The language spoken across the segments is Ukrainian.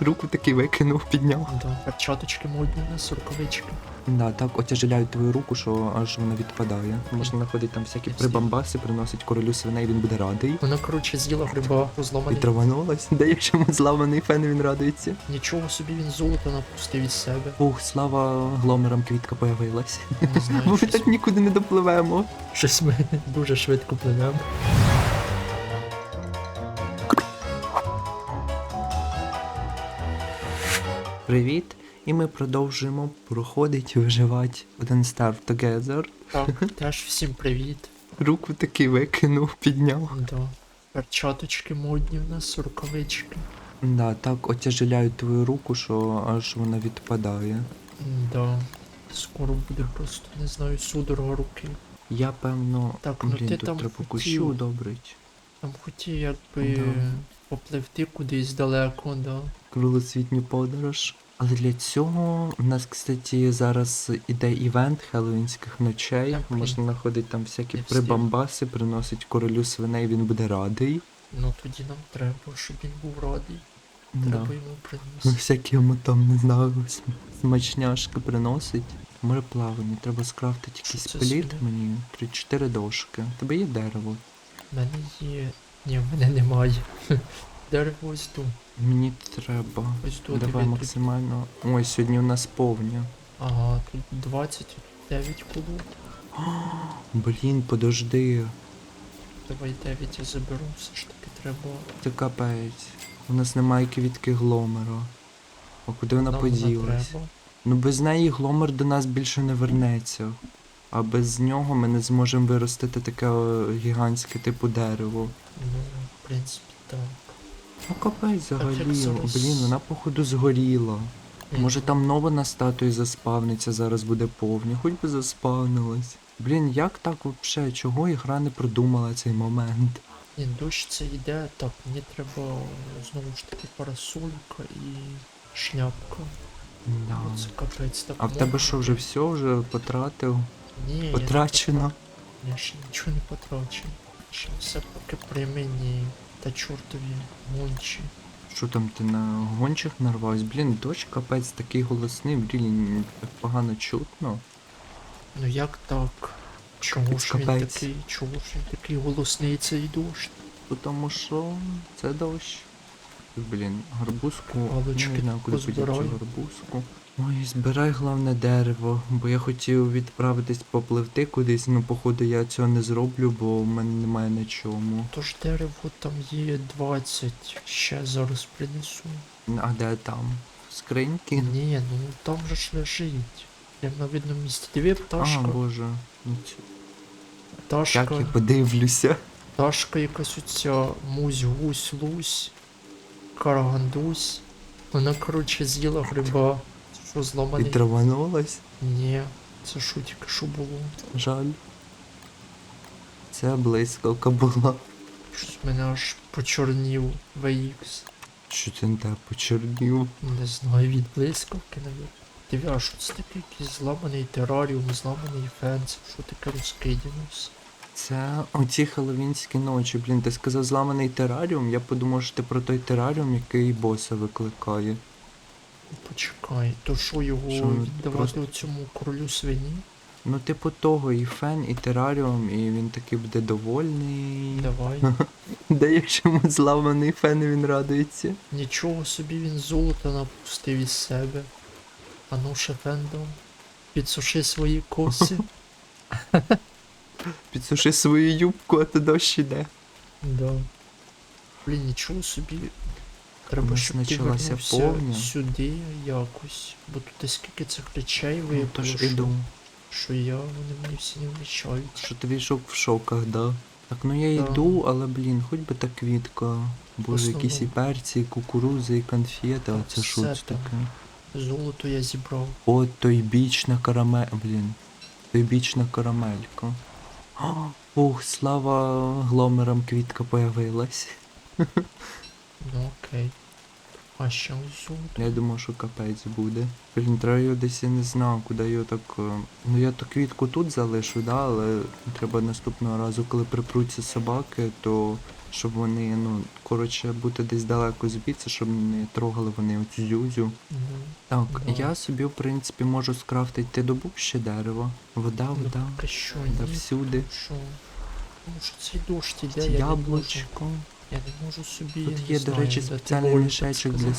Руку таки викинув, підняв. Да. Перчаточки модні у нас, рукавички. Да, так отяжеляють твою руку, що аж вона відпадає. Можна знаходити там всякі прибамбаси, приносить королю свиней, він буде радий. Вона, коротше, з'їла гриба І траванулась. Де якщо йому зламаний фен, він радується. Нічого собі він золото напустив із себе. Ух, слава гломерам квітка появилась. Не знаю, Бо ми щось, так нікуди не допливемо. щось ми дуже швидко пливемо. Привіт! І ми продовжуємо проходить виживати один Starve Together. Так, теж всім привіт. Руку таки викинув, підняв. Да. Перчаточки модні у нас, рукавички. Да, так отяжеляють твою руку, що аж вона відпадає. Да. Скоро буде просто, не знаю, судорога руки. Я певно. Так, ну Блін, ти тут там треба хотів. кущу удобрить. Там хотів якби Да. попливти кудись далеко, да. Кругосвітню подорож. Але для цього у нас, кстати, зараз іде івент хеллоуінських ночей. Так, блін. Можна знаходити там всякі встиг. прибамбаси, приносить королю свиней, він буде радий. Ну тоді нам треба, щоб він був радий. Да. Треба йому Ну, принести. всякі йому там, не знаю, см- смачняшки приносить. Море плавання, треба скрафтити якийсь це плід собі? мені. Три-чотири дошки. Тебе є дерево. У мене є. Ні, в мене немає. Дерево ось тут. Мені треба. Ось тут. Давай тут. максимально. Ой, сьогодні у нас повня. Ага, тут 29 колод. Блін, подожди. Давай 9 я заберу, все ж таки треба. Це капець. У нас немає квітки гломера. А куди вона Нам вона поділась? треба. Ну без неї гломер до нас більше не вернеться. А без нього ми не зможемо виростити таке е, гігантське типу дерево. Ну, в принципі. Ну капець взагалі. Блін, вона походу згоріла. Може там нова на статуї заспавниться, зараз буде повня, хоч би заспавнилась. Блін, як так вообще? Чого ігра не продумала цей момент? Ні, дощ це йде. Так, мені треба знову ж таки парасолька і шляпка. Да. Оце капець так. А в тебе що, вже все, вже потратив? Ні, я не Потрачено? Я ще нічого не потрачу. Ще все поки при мені та чортові гончі. Що там ти на гончих нарвався? Блін, дощ капець такий голосний, блін, погано чутно. Ну як так? Чого ж він капець. такий, чого ж він такий голосний цей дощ? Тому що це дощ. Блін, гарбузку. Палички ну, не куди позбирай. гарбузку. Ой, збирай головне дерево, бо я хотів відправитись попливти кудись, ну походу я цього не зроблю, бо в мене немає на чому. Тож дерево там є 20, ще зараз принесу. А де там? В скриньки? Ні, ну там же ж лежить. Прям на видному місці. Диви, пташка, А, боже. Ну, пташка, Як я подивлюся. пташка якась оця мусь, гусь, лусь, карагандусь. Вона, коротше, з'їла гриба. Що І зламаний? траванулась. Ні, це що тільки що було. Жаль. Це блискавка була. Щось мене аж почорнів VX. Що ти не те почернів? Не знаю, від блискавки навіть. Диви, а що це таке якийсь зламаний тераріум, зламаний фенс, що таке розкидінус? Це оці хеллоуінські ночі. Блін, ти сказав зламаний тераріум. Я подумав, що ти про той тераріум, який боса викликає. Почекай, то що його Що, віддавати просто- цьому королю свині? Ну, типу того, і фен, і тераріум, і він такий буде довольний. Давай. Де якщо йому зламаний фен, і він радується. Нічого собі він золото напустив із себе. А ну ще фендом. Підсуши свої коси. Підсуши свою юбку, а то дощ іде. Да. Блін, нічого собі. Треба, щоб ти почалася вернувся повня. сюди якось. Бо тут скільки цих речей Ну, випало, що, іду. що я, вони мені всі не вміщають. Що ти війшов в шоках, да? Так, ну я Да. йду, але блін, хоч би та квітка. Боже, якісь і перці, і кукурузи, і конфети, а Так, це що все це таке? Золото я зібрав. О, той бічна карамель. Блін. Той бічна карамелька. О, Ух, слава гломерам квітка появилась. Ну окей. А що ось. Я думав, що капець буде. Блін, треба його десь я не знав, куди його так. е, Ну я ту квітку тут залишу, да, але треба наступного разу, коли припруться собаки, то Щоб вони, ну, коротше, бути десь далеко звідси, щоб не трогали вони оцю зюзю. Ну, Так, Да. я собі, в принципі, можу скрафтити. Ти добув ще дерево? Вода, ну вода. поки що Да всюди. Що? Тому що цей дощ іде, я. Яблучко. Я не можу собі. Тут є, до речі, спеціальний мішечок для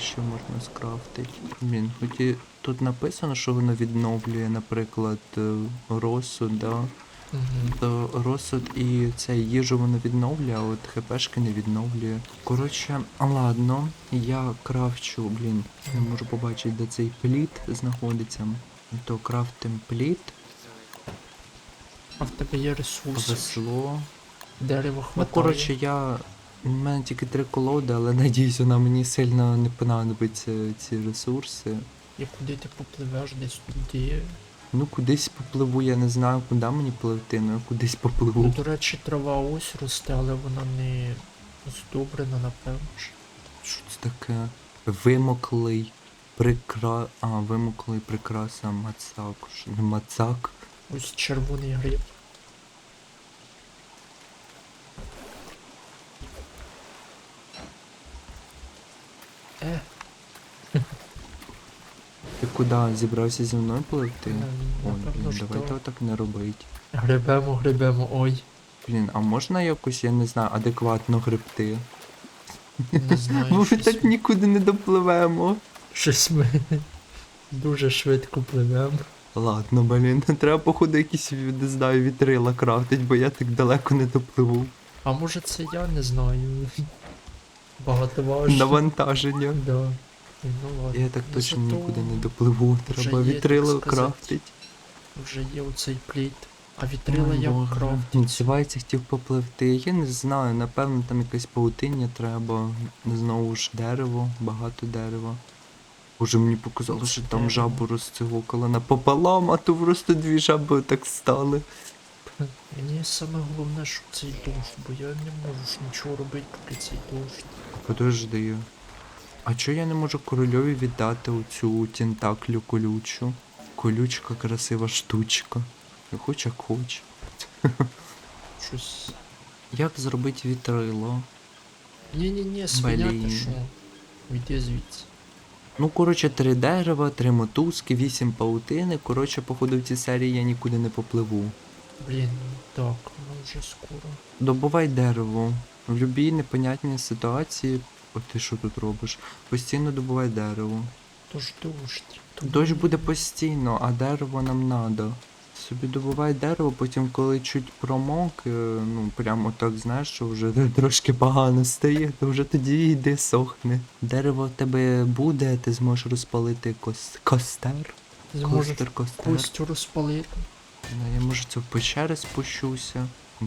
що можна скрафтити. Блін, хоч і тут написано, що воно відновлює, наприклад, е, розсуд, да. То розсуд і це їжу воно відновлює, а от хпшки не відновлює. Коротше, ладно, я крафчу, блін, не можу побачити, де цей пліт знаходиться. То крафтим пліт, А в тебе є ресурси. весло. Дерево Ну, коротше, я. У мене тільки три колоди, але надіюсь, вона мені сильно не понадобиться ці ресурси. І куди ти попливеш, десь туди. Ну, кудись попливу, я не знаю, куди мені пливти, ну я кудись Ну, попливу. до речі, трава ось росте, але вона не здобрена, напевно. ж. Що це таке? Вимоклий прикра. А, вимоклий прикраса мацак. Що не мацак? Ось червоний гриб. Е, Куди зібрався зі мною пливти? Ой, блін, що давайте отак не робить. гребемо, гребемо, ой. Блін, а можна якось, я не знаю, адекватно гребти? Не знаю, Бо ми так нікуди не допливемо. щось ми дуже швидко пливемо. Ладно, блін, треба походу якісь не знаю, вітрила крафтить, бо я так далеко не допливу. А може це я не знаю. Багато важко. Навантаження. Да. Ну ладно. Я так Ну, точно зато нікуди не допливу. вже Треба так вітрило сказати. крафтить. Вже є оцей пліт. А вітрила Ой, як Боже. крафт. Називається хотів попливти. Я не знаю, напевно там якесь паутиння треба. Знову ж дерево, багато дерева. Боже, мені показало, що там Дерево. жабу розцигокала напополам, а то просто дві жаби так стали. Мені саме головне, що цей дощ, бо я не можу ж нічого робити, поки цей дощ. Подожди. А чого я не можу корольові віддати оцю тентаклю колючу? Колючка красива штучка. Я хоч як хоч. Щось. Як зробити вітрило? Ні-ні-ні, свиня що? Уйди звідси. Ну, коротше, три дерева, три мотузки, вісім паутини. Коротше, походу в цій серії я нікуди не попливу. Блін, так, ну вже скоро. Добувай дерево. В будь-якій непонятній ситуації. О, ти що тут робиш? Постійно добувай дерево. Тож дощ. Дощ буде постійно, а дерево нам надо. Собі добувай дерево, потім коли чуть промок, е, ну прямо так знаєш, що вже трошки погано стає, то вже тоді йди сохне. Дерево в тебе буде, ти зможеш розпалити кос... костер. Зможеш Костер, костер. костю розпалити. Ну, я може це в печери спущуся.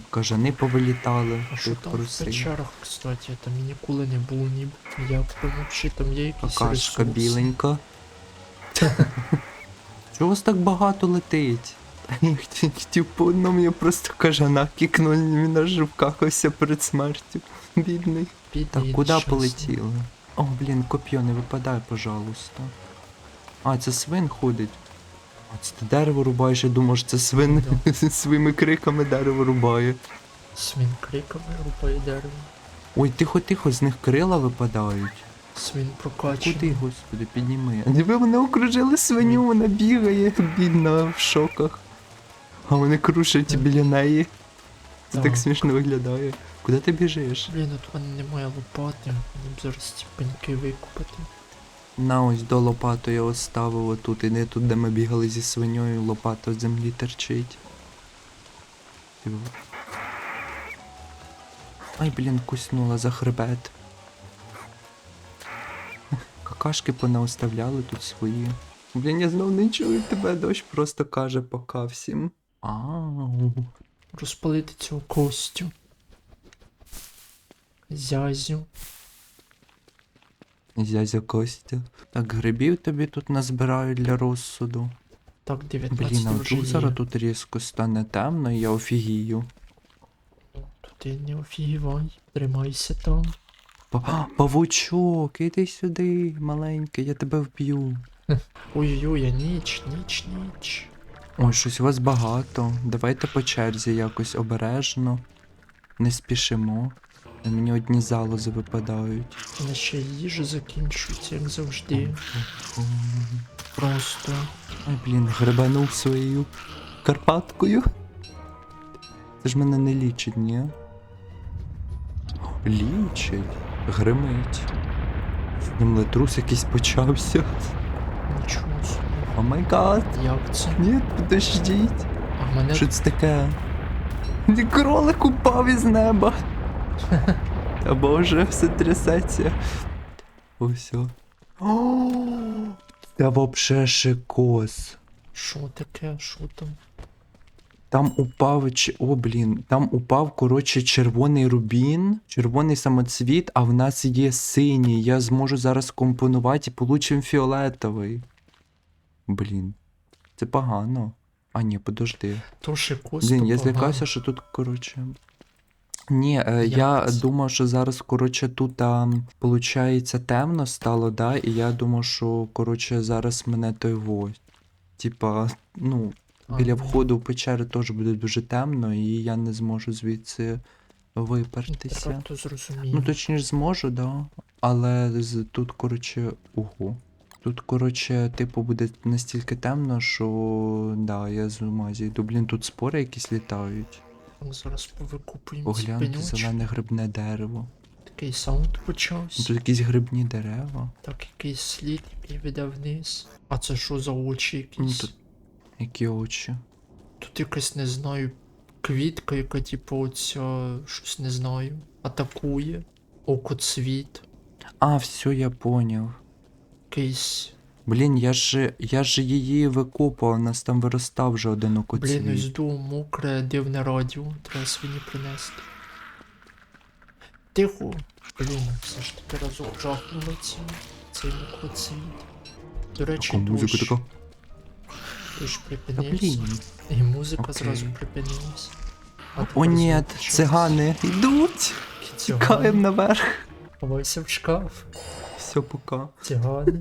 Кажани повилітали. А що там в печерах, кстати, я там ніколи не ніби. Як там взагалі там є якісь Какашка біленька. Чого вас так багато летить? Хотів- по одному, я просто кажана кікнув, він аж вкахався перед смертю. Бідний. Бідний, Так, куди полетіли? О, блін, коп'є, не випадай, пожалуйста. А, це свин ходить. А це ти дерево рубаєш, я думав, що це свин своїми криками дерево рубає. Свін криками рубає дерево. Ой, тихо-тихо, з них крила випадають. Свін прокачаний. Куди, господи, підніми. Диви, вони окружили свиню, вона бігає, бідна в шоках. А вони крушать біля неї. Це так Так. смішно виглядає. Куди ти біжиш? Блін, от мене немає лопати. Мені б зараз ці пеньки викупати. На ось до лопату я оставив отут. Іди тут, де ми бігали зі свиньою, лопата в землі терчить. Ай, блін, куснула за хребет. Какашки понаоставляли тут свої. Блін, я знов не чую тебе, дощ просто каже пока всім. Ау. Розпалити цю костю. Зязю. Зязя Костя. Так, грибів тобі тут назбираю для розсуду. Так, 19 Блін, а вдруг зараз тут різко стане темно і я офігію. То ти не офігівай. Тримайся там. Па- А, Павучок, іди сюди, маленький, я тебе вб'ю. Ой-ой-ой, а ніч, ніч, ніч. Ой, щось у вас багато. Давайте по черзі якось обережно. Не спішимо. Мені одні залози випадають. У ще їжа закінчується, як завжди. Просто. Ай, блін, грибанув своєю Карпаткою. Це ж мене не лічить, ні? Лічить. Гримить. Землетрус якийсь почався. Нічого собі. О май гад. Як це? Ні, подождіть. А мене Що це таке? Кролик упав із неба. Та боже, все трясеться. Ось. Це вообще шикос. що таке? Що там? Там упав О, блін, там упав, коротше, червоний рубін, червоний самоцвіт, а в нас є синій. Я зможу зараз компонувати і получим фіолетовий. Блін. Це погано. А, ні, подожди. То ще кост. Блін, я злякався, що тут, коротше. Ні, е, я це? думав, що зараз, коротше, тут, получається, темно стало, да, і я думав, що, коротше, зараз мене той вось. Типа, ну, А, біля ну, входу в печери теж буде дуже темно, і я не зможу звідси випертися. То зрозумію. Ну, точніше, зможу, да. Але з, тут, коротше, ого. Тут, коротше, типу, буде настільки темно, що да, я з ума зійду. Блін, тут спори якісь літають. Так, Зараз повикупуємо ці Погляньте пеньочки. зелене грибне дерево. Такий саунд почався. Тут якісь грибні дерева. Так, якийсь слід і веде вниз. А це що за очі Ну, якісь? тут які очі. Тут якась, не знаю, квітка, яка, типу, оця, щось не знаю, атакує. Окоцвіт. А, все, я поняв. Якийсь. Блін, я ж я ж її викопав, у нас там виростав вже один Блін, окоцвіт. ось ду мокре дивне радіо. Треба свині принести. Тихо. Блін, все ж таки разок жахнули ці. Цей мокроцвіт. До речі, Така музика дощ. така. Дощ Та припинився. блін. І музика Окей. зразу припинилась. А О, тепер ні, знову цигани йдуть. Тікаємо наверх. Ховайся в шкаф. Все, пока. Цигани.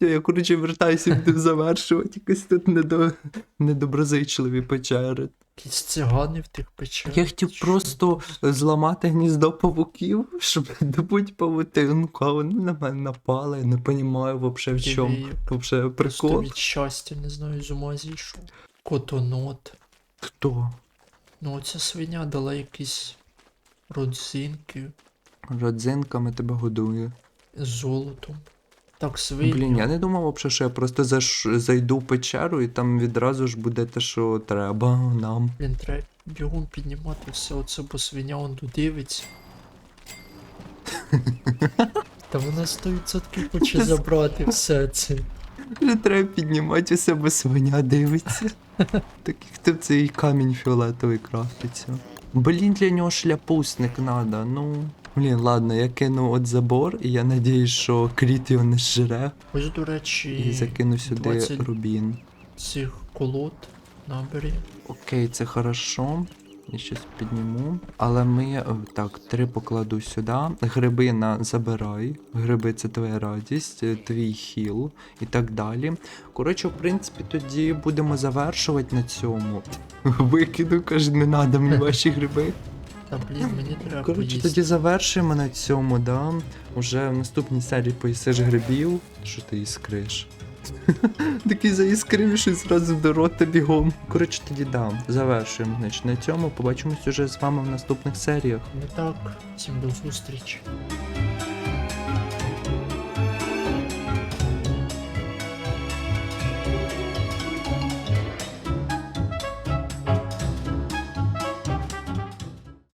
Я коротше вертаюся, будемо завершувати. Якось тут недо... недоброзичливі печери. Якісь цигани в тих печерах. Я хотів Що просто зламати гніздо павуків, щоб добуть павутинку, а вони на мене напали. Я не розумію взагалі в чому. Вообще прикол. від щастя, не знаю, з ума зійшов. Котонот. Хто? Ну оця свиня дала якісь родзинки Родзинками тебе годує. з золотом. Так, свиня. Блін, я не думав що я просто заш... зайду в печеру і там відразу ж буде те, що треба нам. Блін, треба бігом піднімати все оце, бо свиня он тут дивиться. Та вона 100% хоче забрати все це. Вже треба піднімати у себе свиня дивиться. Таких ти в цей камінь фіолетовий крафтиться. Блін, для нього шляпусник надо, ну. Блін, ладно, я кину от забор, і я надіюсь, що кріт його не зжере. Ось, до речі, І закину сюди 20 рубін. цих колод набері. Окей, це хорошо. Я щас підніму. Але ми. е, Так, три покладу сюди. Гриби на забирай. Гриби це твоя радість, е, твій хіл і так далі. Коротше, в принципі, тоді будемо завершувати на цьому. Викиду, каже, не надо мені ваші гриби. Та блін, мені треба Коротше, поїсти. тоді завершуємо на цьому, да. Уже в наступній серії поїсиш грибів. Що ти іскриш? Такий заіскрив, що зразу до рота бігом. Коротше, тоді да, завершуємо. Значить, на цьому побачимось уже з вами в наступних серіях. Ну так, всім до зустрічі.